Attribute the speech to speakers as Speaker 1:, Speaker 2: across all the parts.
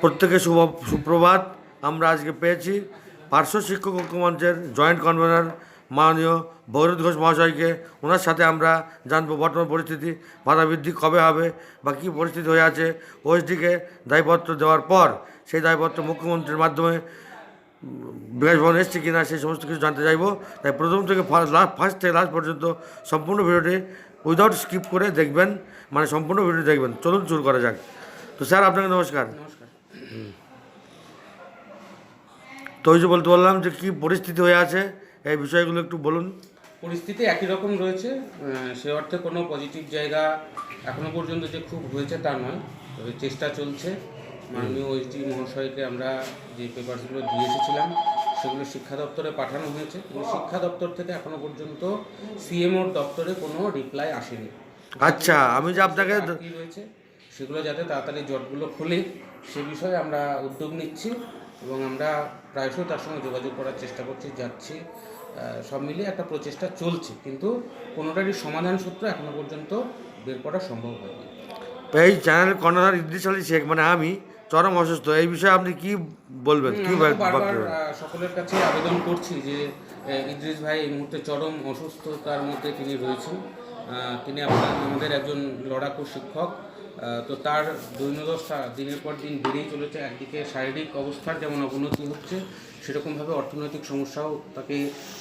Speaker 1: প্রত্যেকে শুভ সুপ্রভাত। আমরা আজকে পেয়েছি পার্শ্ব শিক্ষক ঐক্যমঞ্চের জয়েন্ট কনভেনার মাননীয় ভৈরব ঘোষ মহাশয়কে। ওনার সাথে আমরা জানব বর্তমান পরিস্থিতি ভাড়া বৃদ্ধি কবে হবে বা কী পরিস্থিতি হয়ে আছে। ওএসডিকে দায়পত্র দেওয়ার পর সেই দায়পত্র মুখ্যমন্ত্রীর মাধ্যমে বিলাসভবন এসছে কিনা সেই সমস্ত কিছু জানতে চাইব। তাই প্রথম থেকে ফার্স্ট থেকে লাস্ট পর্যন্ত সম্পূর্ণ ভিডিওটি উইদাউট স্কিপ করে দেখবেন মানে সম্পূর্ণ ভিডিও দেখবেন। চলুন শুরু করা যাক। তো স্যার, আপনাকে নমস্কার
Speaker 2: নমস্কার।
Speaker 1: তো ওই যে বলতে বললাম যে কী পরিস্থিতি হয়ে আছে এই বিষয়গুলো একটু বলুন।
Speaker 2: পরিস্থিতি একই রকম রয়েছে সে অর্থে কোনো পজিটিভ জায়গা এখনও পর্যন্ত যে খুব হয়েছে তা নয় তবে চেষ্টা চলছে। মাননীয় ওইচডি মহাশয়কে আমরা যে পেপারসগুলো দিয়ে এসেছিলাম সেগুলো শিক্ষা দপ্তরে পাঠানো হয়েছে। কিন্তু শিক্ষা দপ্তর থেকে এখনও পর্যন্ত সিএমওর দপ্তরে কোনো রিপ্লাই আসেনি।
Speaker 1: আচ্ছা আমি যে আপনাকে
Speaker 2: কি রয়েছে সেগুলো যাতে তাড়াতাড়ি জটগুলো খোলে সে বিষয়ে আমরা উদ্যোগ নিচ্ছি এবং আমরা প্রায়শই তার সঙ্গে যোগাযোগ করার চেষ্টা করছি যাচ্ছি সব মিলিয়ে একটা প্রচেষ্টা চলছে কিন্তু কোনোটারই সমাধান সূত্র এখনও পর্যন্ত বের করা সম্ভব হয়নি।
Speaker 1: এই চ্যানেল কর্নার ইদ্রিস আলী শেখ মানে আমি চরম অসুস্থ এই বিষয়ে আপনি কি বলবেন? কি
Speaker 2: সকলের কাছে আবেদন করছি যে ইদ্রিস ভাই এই মুহূর্তে চরম অসুস্থতার মধ্যে তিনি রয়েছেন। তিনি আপনার আমাদের একজন লড়াকু শিক্ষক তো তার দৈন্যদশা দিনের পর দিন বেড়েই চলেছে। একদিকে শারীরিক অবস্থার যেমন অবনতি হচ্ছে সেরকমভাবে অর্থনৈতিক সমস্যাও তাকে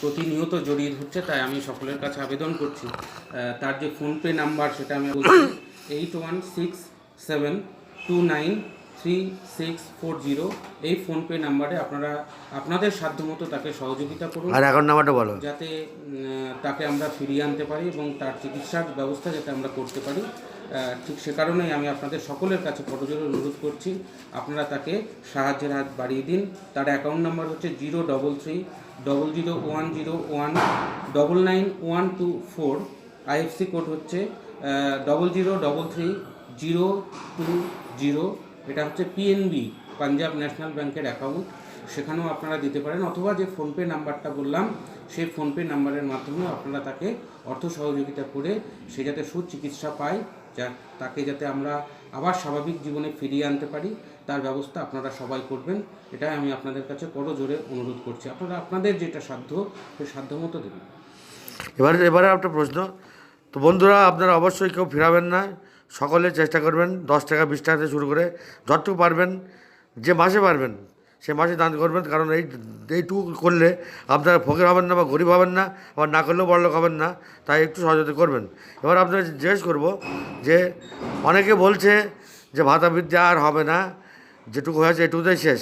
Speaker 2: প্রতিনিয়ত জড়িয়ে ধরছে তাই আমি সকলের কাছে আবেদন করছি। তার যে ফোনপে নাম্বার সেটা আমি বলছি eight one six seven two nine three six four zero এই ফোনপে নাম্বারে আপনারা আপনাদের সাধ্যমতো তাকে সহযোগিতা করুন।
Speaker 1: আর অ্যাকাউন্ট নাম্বারটা বলো।
Speaker 2: যাতে তাকে আমরা ফিরিয়ে আনতে পারি এবং তার চিকিৎসার ব্যবস্থা যাতে আমরা করতে পারি। ঠিক সে কারণেই আমি আপনাদের সকলের কাছে করজোরে অনুরোধ করছি। আপনারা তাকে সাহায্যের হাত বাড়িয়ে দিন। তার অ্যাকাউন্ট নাম্বার হচ্ছে zero double three double zero one zero one double nine one two four IFC code হচ্ছে double zero double three zero two zero. এটা হচ্ছে পিএনবি পাঞ্জাব ন্যাশনাল ব্যাংকের অ্যাকাউন্ট সেখানেও আপনারা দিতে পারেন। অথবা যে ফোনপে নাম্বারটা বললাম, সেই ফোনপে নাম্বারের মাধ্যমে আপনারা তাকে অর্থ সহযোগিতা করে সে যাতে সুচিকিৎসা পায়। যা, তাকে যাতে আমরা আবার স্বাভাবিক জীবনে ফিরিয়ে আনতে পারি, তার ব্যবস্থা আপনারা সবাই করবেন। এটাই আমি আপনাদের কাছে বড় জোরে অনুরোধ করছি। আপনারা, আপনাদের যেটা সাধ্য, সেই সাধ্য মতো দেবেন।
Speaker 1: এবারে এবারে একটা প্রশ্ন। তো বন্ধুরা, আপনারা অবশ্যই কেউ ফিরাবেন না। সকলে চেষ্টা করবেন। দশ টাকা, বিশ টাকা থেকে শুরু করে, যতটুকু পারবেন, যে মাসে পারবেন। সে মাসে দান করবেন, কারণ এই এইটুকু করলে আপনারা ফকির হবেন না বা গরিব হবেন না আবার না করলেও বড়লোক হবেন না, তাই একটু সহযোগিতা করবেন। এবার আপনারা জিজ্ঞেস করব যে, অনেকে বলছে যে ভাতা বৃদ্ধি আর হবে না, যেটুকু হয়েছে এটুকুতেই শেষ।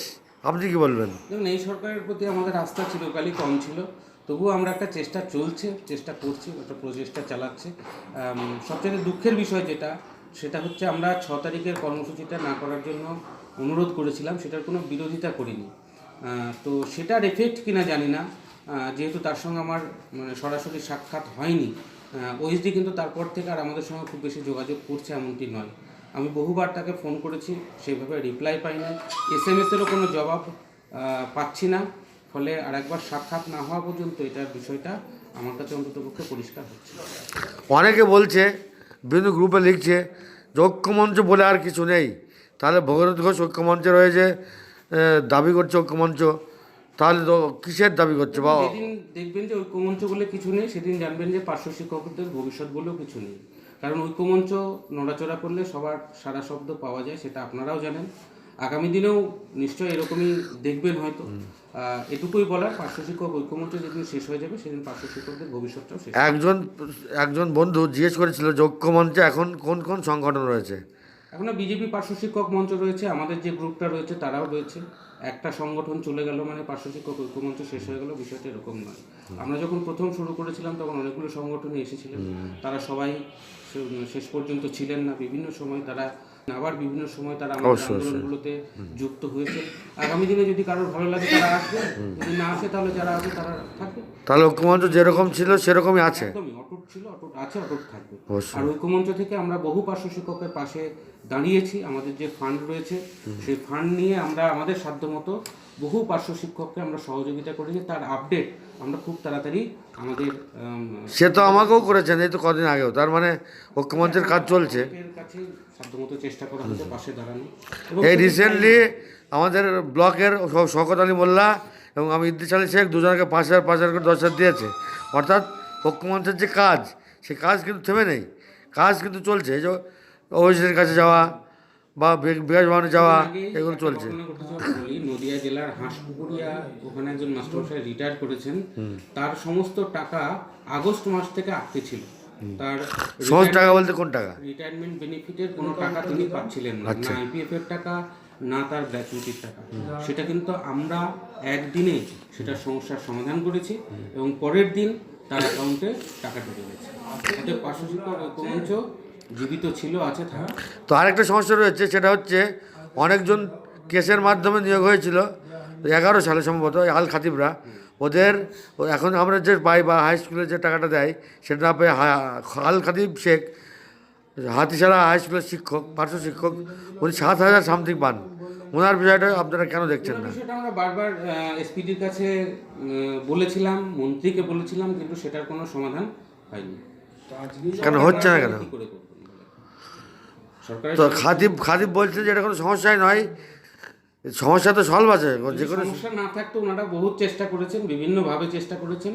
Speaker 1: আপনি কি বলবেন?
Speaker 2: এই সরকারের প্রতি আমাদের আস্থা চিরকালই কম ছিল। তবুও আমরা একটা চেষ্টা চলছে, চেষ্টা করছি, একটা প্রচেষ্টা চালাচ্ছে। সবচেয়ে দুঃখের বিষয় যেটা, সেটা হচ্ছে আমরা ছ তারিখের কর্মসূচিটা না করার জন্য অনুরোধ করেছিলাম, সেটার কোনো বিরোধিতা করিনি। তো সেটার এফেক্ট কিনা জানি না। যেহেতু তার সঙ্গে আমার মানে সরাসরি সাক্ষাৎ হয়নি ওএসডি কিন্তু তারপর থেকে আর আমাদের সঙ্গে খুব বেশি যোগাযোগ করছে এমনটি নয়। আমি বহুবার তাকে ফোন করেছি সেইভাবে রিপ্লাই পাই না এস এম এসেরও কোনো জবাব পাচ্ছি না। ফলে আর একবার সাক্ষাৎ না হওয়া পর্যন্ত এটার বিষয়টা আমার কাছে অন্ততপক্ষে পরিষ্কার হচ্ছে।
Speaker 1: অনেকে বলছে বিভিন্ন গ্রুপে লিখছে যে ঐক্যমঞ্চ বলে আর কিছু নেই। তাহলে ভগরত ঘোষ ঐক্যমঞ্চ রয়েছে দাবি করছে ঐক্যমঞ্চ। তাহলে তো কিসের দাবি করছে? বা
Speaker 2: দেখবেন যে ঐক্যমঞ্চ বলে কিছু নেই সেদিন জানবেন যে পার্শ্ব শিক্ষকদের ভবিষ্যৎ বলেও কিছু নেই। কারণ ঐক্যমঞ্চ নড়াচড়া করলে সবার সারা শব্দ পাওয়া যায় সেটা আপনারাও জানেন। আগামী দিনেও নিশ্চয়ই এরকমই দেখবেন হয়তো। এটুকুই বলার পার্শ্ব শিক্ষক ঐক্যমঞ্চ যেদিন শেষ হয়ে যাবে সেদিন পার্শ্ব শিক্ষকদের ভবিষ্যৎটাও শেষ
Speaker 1: একজন একজন বন্ধু জিজ্ঞেস করেছিল যে ঐক্যমঞ্চে এখন কোন কোন সংগঠন রয়েছে?
Speaker 2: এখনও বিজেপি পার্শ্ব শিক্ষক মঞ্চ রয়েছে আমাদের যে গ্রুপটা রয়েছে তারাও রয়েছে। একটা সংগঠন চলে গেল মানে পার্শ্ব শিক্ষক ঐক্যমঞ্চ শেষ হয়ে গেল বিষয়টা এরকম নয়। আমরা যখন প্রথম শুরু করেছিলাম তখন অনেকগুলো সংগঠনই এসেছিলেন। তারা সবাই শেষ পর্যন্ত ছিলেন না। বিভিন্ন সময় তারা আবার বিভিন্ন সময় তারা আমাদের। আন্দোলনগুলোতে যুক্ত হয়েছে। আগামী দিনে যদি কারোর ভালো লাগে তারা আসবে। যদি না আসে তাহলে যারা আছে তারা থাকবে।
Speaker 1: তাহলে ঐক্যমঞ্চ যেরকম ছিল সেরকমই আছে।
Speaker 2: একদমই ছিল অটুট আছে অটুট থাকবে। আর ঐক্যমঞ্চ থেকে আমরা বহু পার্শ্ব শিক্ষকের পাশে দাঁড়িয়েছি আমাদের যে ফান্ড রয়েছে সেই ফান্ড নিয়ে আমরা আমাদের সাধ্যমতো বহু পার্শ্ব শিক্ষককে আমরা সহযোগিতা করেছি তার আপডেট আমরা খুব তাড়াতাড়ি আমাদের
Speaker 1: সে তো আমাকেও করেছেন এই তো কদিন আগেও তার মানে ঐক্যমঞ্চের কাজ চলছে।
Speaker 2: কাছে সাধ্যমতো চেষ্টা করা হচ্ছে পাশে দাঁড়ানো।
Speaker 1: এই রিসেন্টলি আমাদের ব্লকের শওকত আলী মোল্লা এবং আমি ইদ্দিস আলী শেখ দুজনকে পাঁচ হাজার পাঁচ হাজার করে দশ হাজার দিয়েছে। অর্থাৎ ঐক্যমঞ্চের যে কাজ সে কাজ কিন্তু থেমে নেই। কাজ কিন্তু চলছে এই যে ওয়েসির কাছে যাওয়া বা বিকাশ ভবনে যাওয়া এগুলো চলছে।
Speaker 2: নদিয়া জেলার হাঁসপুকুরিয়া ওখানে একজন মাস্টারমশাই রিটায়ার করেছেন। তার সমস্ত টাকা আগস্ট মাস থেকে আটকে ছিল। তার
Speaker 1: সহজ টাকা বলতে কোন টাকা?
Speaker 2: রিটায়ারমেন্ট বেনিফিটের কোনো টাকা তিনি পাচ্ছিলেন না।
Speaker 1: আচ্ছা।
Speaker 2: না আইপিএফ এর টাকা না তার গ্র্যাচুইটির টাকা। সেটা কিন্তু আমরা একদিনে সেটা সমস্যার সমাধান করেছি এবং পরের দিন তার অ্যাকাউন্টে টাকা ঢুকে গেছে। অতএব পার্শ্ব শিক্ষক ঐক্যমঞ্চ জীবিত ছিল, আছে থাকা।
Speaker 1: তো আরেকটা সমস্যা রয়েছে, সেটা হচ্ছে অনেকজন কেসের মাধ্যমে নিয়োগ হয়েছিল, এগারো সালে সম্ভবত আল খাতিবরা। ওদের এখন আমরা যে পাই বা হাই স্কুলে যে টাকাটা দেয়, সেটা না পেয়ে আল খাতিব শেখ হাতিসারা হাই স্কুলের শিক্ষক, পার্শ্ব শিক্ষক, উনি সাত হাজার সামথিং পান। ওনার বিষয়টা আপনারা কেন দেখছেন না?
Speaker 2: বিষয়টা আমরা বারবার এসপিডির কাছে বলেছিলাম মন্ত্রীকে বলেছিলাম কিন্তু সেটার কোনো সমাধান হয়নি।
Speaker 1: কেন হচ্ছে না কেন? তো খাতিব খাতিব বলছে যে এটা কোনো সমস্যাই নয়। সমস্যা তো সলভ আছে যে কোনো
Speaker 2: সমস্যা না থাকতো ওনারা বহুত চেষ্টা করেছেন বিভিন্নভাবে চেষ্টা করেছেন।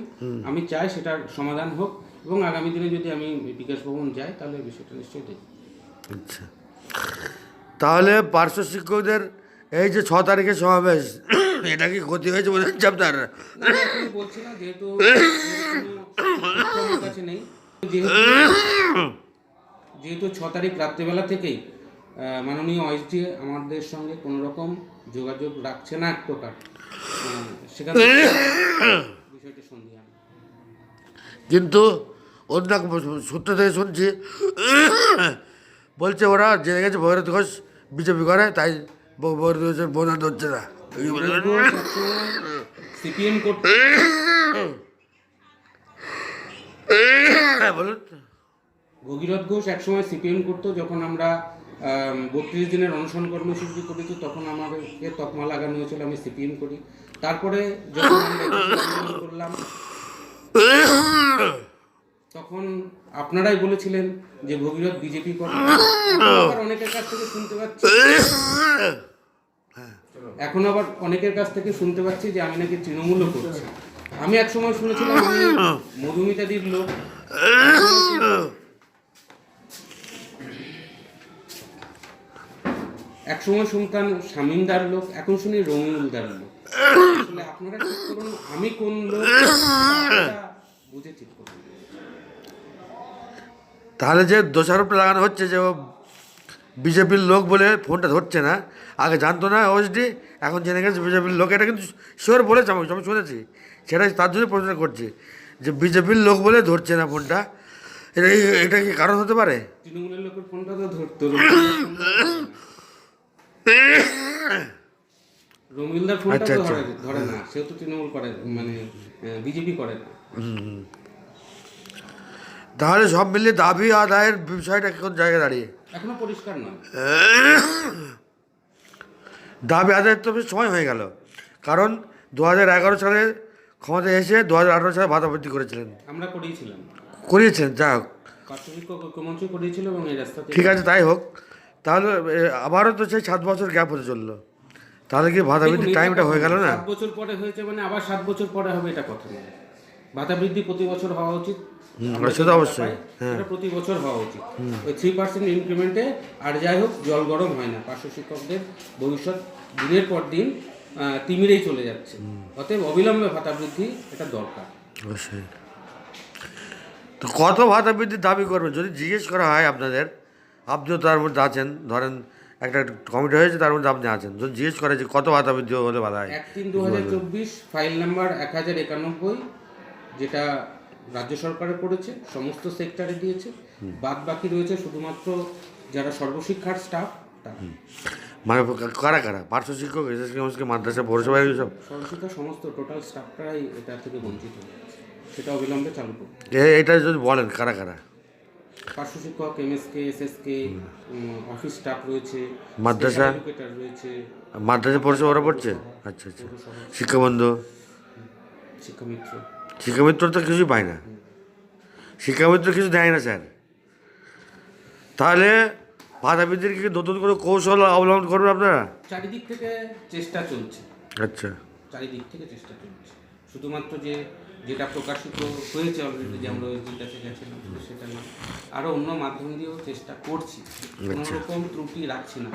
Speaker 2: আমি চাই সেটার সমাধান হোক এবং আগামী দিনে যদি আমি বিকাশ ভবন যাই তাহলে বিষয়টা নিশ্চয়ই দেখব
Speaker 1: আচ্ছা। তাহলে পার্শ্ব শিক্ষকদের এই যে ছ তারিখে সমাবেশ এটা কি ক্ষতি হয়েছে বলে আপনার?
Speaker 2: বলছি না যেহেতু কাছে নেই যেহেতু ছ তারিখ রাত্রেবেলা থেকেই মাননীয় ওএসডি আমাদের সঙ্গে কোনো রকম যোগাযোগ রাখছে না এক প্রকার। সেখান বিষয়টি
Speaker 1: কিন্তু অন্য সূত্র থেকে শুনছি বলছে ওরা জেনে গেছে ভৈরত ঘোষ বিজেপি করে তাই ঘোষের বোনাস না।
Speaker 2: সিপিএম করতে
Speaker 1: হ্যাঁ, বলুন।
Speaker 2: ভগীরথ ঘোষ একসময় সিপিএম করতো যখন আমরা বত্রিশ দিনের অনশন কর্মসূচি করেছি তখন আমাদেরকে তকমা লাগানো হয়েছিল আমি সিপিএম করি। তারপরে যখন আমরা করলাম তখন আপনারাই বলেছিলেন যে ভগীরথ বিজেপি করে। অনেকের কাছ থেকে শুনতে পাচ্ছি। এখন আবার অনেকের কাছ থেকে শুনতে পাচ্ছি যে আমি নাকি তৃণমূলও করছি। আমি এক সময় শুনেছিলাম মধুমিতাদির লোক। এক সময় শুনতাম শামিমদার লোক এখন শুনি রঙিউলদার লোক। আপনারা ঠিক করুন আমি কোন লোক বুঝে ঠিক করুন।
Speaker 1: তাহলে যে দোষারোপটা লাগানো হচ্ছে যে ও বিজেপির লোক বলে ফোনটা ধরছে না আগে জানতো না ওএসডি এখন জেনে গেছে বিজেপির লোক। এটা কিন্তু শিওর বলেছে আমি আমি শুনেছি। সেটাই তার জন্য প্রশ্ন করছি যে বিজেপির লোক বলে ধরছে না ফোনটা। এটা এটা কি কারণ হতে পারে?
Speaker 2: তৃণমূলের লোকের ফোনটা তো ধরতো রঙিলদার ফোনটা
Speaker 1: আচ্ছা,
Speaker 2: তো
Speaker 1: আচ্ছা।
Speaker 2: ধরে ধরে না। সেও তো তৃণমূল করে মানে বিজেপি করে না।
Speaker 1: তাহলে সব মিলিয়ে দাবি আদায়ের বিষয়টা কোন জায়গায় দাঁড়িয়ে?
Speaker 2: এখনও পরিষ্কার নয়।
Speaker 1: দাবি আদায়ের তো বেশ সময় হয়ে গেল। কারণ দু হাজার এগারো সালে ক্ষমতায় এসে দু হাজার আঠারো সালে ভাতা বৃদ্ধি করেছিলেন।
Speaker 2: আমরা করিয়েছিলাম।
Speaker 1: করিয়েছেন যা হোক। ঠিক আছে তাই হোক। তাহলে আবারও তো সেই সাত বছর গ্যাপ হতে চলল। তাহলে কি ভাতা বৃদ্ধির টাইমটা হয়ে গেল না?
Speaker 2: সাত বছর পরে হয়েছে মানে আবার সাত বছর পরে হবে এটা কথা। ভাতা বৃদ্ধি প্রতি বছর হওয়া উচিত। আমরা
Speaker 1: সে তো
Speaker 2: ভাতা
Speaker 1: অবশ্যই,
Speaker 2: এটা প্রতি বছর হওয়া উচিত। ওই থ্রি পার্সেন্ট ইনক্রিমেন্টে আর যাই হোক জল গরম হয় না। পার্শ্ব শিক্ষকদের ভবিষ্যৎ দিনের পর দিন তিমিরেই চলে যাচ্ছে। অতএব অবিলম্বে ভাতা বৃদ্ধি এটা দরকার।
Speaker 1: অবশ্যই। তো কত ভাতা বৃদ্ধির দাবি করবেন? যদি জিজ্ঞেস করা হয় আপনাদের আপনিও তার মধ্যে আছেন। ধরেন একটা কমিটি হয়েছে তার মধ্যে আপনি আছেন। যদি জিজ্ঞেস করে যে কত ভাতা বৃদ্ধি হলে ভালো হয়
Speaker 2: এক তিন দু হাজার চব্বিশ ফাইল নাম্বার এক হাজার একানব্বই যেটা রাজ্য সরকারে করেছে সমস্ত সেক্টরে দিয়েছে। বাদ বাকি রয়েছে শুধুমাত্র যারা সর্বশিক্ষার স্টাফ তারা।
Speaker 1: মানে কারা কারা? পার্শ্ব শিক্ষক এসএসকে মাদ্রাসা পৌরসভা সব?
Speaker 2: সর্বশিক্ষা সমস্ত টোটাল স্টাফটারাই এটা থেকে বঞ্চিত সেটা অবিলম্বে চালু করব
Speaker 1: এ- এটা যদি বলেন কারা কারা?
Speaker 2: পার্শ্ব শিক্ষক এমএসকে এসএসকে অফিস স্টাফ রয়েছে
Speaker 1: মাদ্রাসা?
Speaker 2: রয়েছে।
Speaker 1: মাদ্রাসা ওরা পড়ছে? আচ্ছা আচ্ছা। শিক্ষাবন্ধু
Speaker 2: শিক্ষামিত্র।
Speaker 1: শিক্ষামিত্র তো কিছুই পায় না। শিক্ষামিত্র কিছু দেয় না স্যার। তাহলে বাধাবিদ্যুৎ কি নতুন করে কৌশল অবলম্বন করবেন আপনারা?
Speaker 2: চারিদিক থেকে চেষ্টা চলছে।
Speaker 1: আচ্ছা।
Speaker 2: চারিদিক থেকে চেষ্টা চলছে। শুধুমাত্র যে যেটা প্রকাশিত হয়েছে অলরেডি যে আমরা ওই কাছে গেছিলাম সেটা না আরও অন্য মাধ্যম দিয়েও চেষ্টা করছি। কোনো রকম ত্রুটি রাখছি না।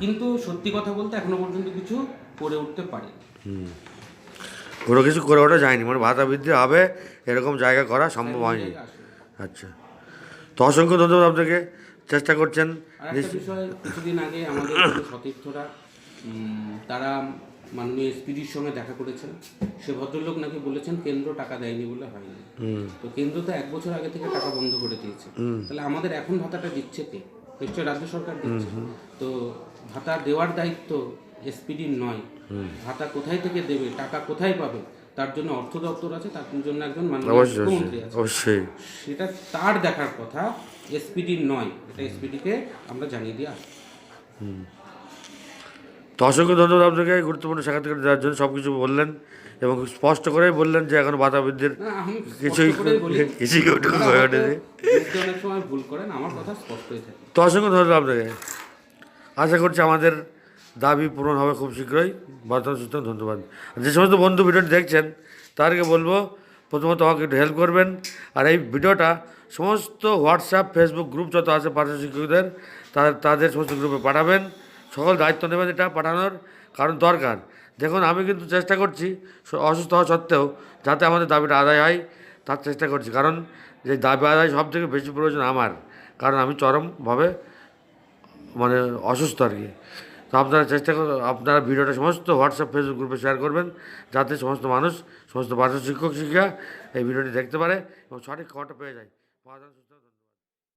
Speaker 2: কিন্তু সত্যি কথা বলতে এখনও পর্যন্ত কিছু করে উঠতে পারি
Speaker 1: কোনো কিছু করে ওঠা যায়নি। মানে ভাতা বৃদ্ধি হবে এরকম জায়গা করা সম্ভব হয়নি। আচ্ছা। তো অসংখ্য ধন্যবাদ আপনাকে। চেষ্টা করছেন।
Speaker 2: কিছুদিন আগে আমাদের সতীর্থরা তারা মাননীয় এসপিডির সঙ্গে দেখা করেছেন। সে ভদ্রলোক নাকি বলেছেন কেন্দ্র টাকা দেয়নি বলে হয়নি। তো কেন্দ্র তো এক বছর আগে থেকে টাকা বন্ধ করে দিয়েছে। তাহলে আমাদের এখন ভাতাটা দিচ্ছে কে? নিশ্চয় রাজ্য সরকার দিচ্ছে। তো ভাতা দেওয়ার দায়িত্ব এসপিডির নয়। ভাতা কোথায় থেকে দেবে টাকা কোথায় পাবে তার জন্য অর্থ দপ্তর আছে তার জন্য একজন মাননীয়
Speaker 1: অবশ্যই
Speaker 2: মুখ্যমন্ত্রী
Speaker 1: অবশ্যই
Speaker 2: আছে।
Speaker 1: অবশ্যই।
Speaker 2: সেটা তার দেখার কথা এসপিডির নয় এটা এসপিডিকে আমরা জানিয়ে দিয়ে আসব
Speaker 1: তো অসংখ্য ধন্যবাদ আপনাকে গুরুত্বপূর্ণ সাক্ষাৎকার দেওয়ার জন্য সব কিছু বললেন এবং স্পষ্ট করেই বললেন যে এখন বাধা বৃদ্ধির কিছুই কিছুই হয়ে ওঠেনি
Speaker 2: অনেক সময় ভুল করেন আমার কথা স্পষ্টই থাকে।
Speaker 1: তো অসংখ্য ধন্যবাদ আপনাকে। আশা করছি আমাদের দাবি পূরণ হবে খুব শীঘ্রই। বর্তমান সুস্থ ধন্যবাদ। যে সমস্ত বন্ধু ভিডিওটি দেখছেন, তাদেরকে বলব, প্রথমত আমাকে একটু হেল্প করবেন। আর এই ভিডিওটা সমস্ত হোয়াটসঅ্যাপ ফেসবুক গ্রুপ যত আছে, পার্শ্ব শিক্ষকদের, তাদের তাদের সমস্ত গ্রুপে পাঠাবেন। সকল দায়িত্ব নেবেন এটা পাঠানোর কারণ দরকার। দেখুন, আমি কিন্তু চেষ্টা করছি অসুস্থ হওয়া সত্ত্বেও যাতে আমাদের দাবিটা আদায় হয়, তার চেষ্টা করছি। কারণ যে দাবি আদায় সব থেকে বেশি প্রয়োজন আমার। কারণ আমি চরমভাবে মানে অসুস্থ আর কি। তো আপনারা চেষ্টা করুন, আপনারা ভিডিওটা সমস্ত হোয়াটসঅ্যাপ, ফেসবুক গ্রুপে শেয়ার করবেন, যাতে সমস্ত মানুষ, সমস্ত বাচ্চা শিক্ষক, শিক্ষিকা এই ভিডিওটি দেখতে পারে এবং সঠিক খবরটা পেয়ে যায়।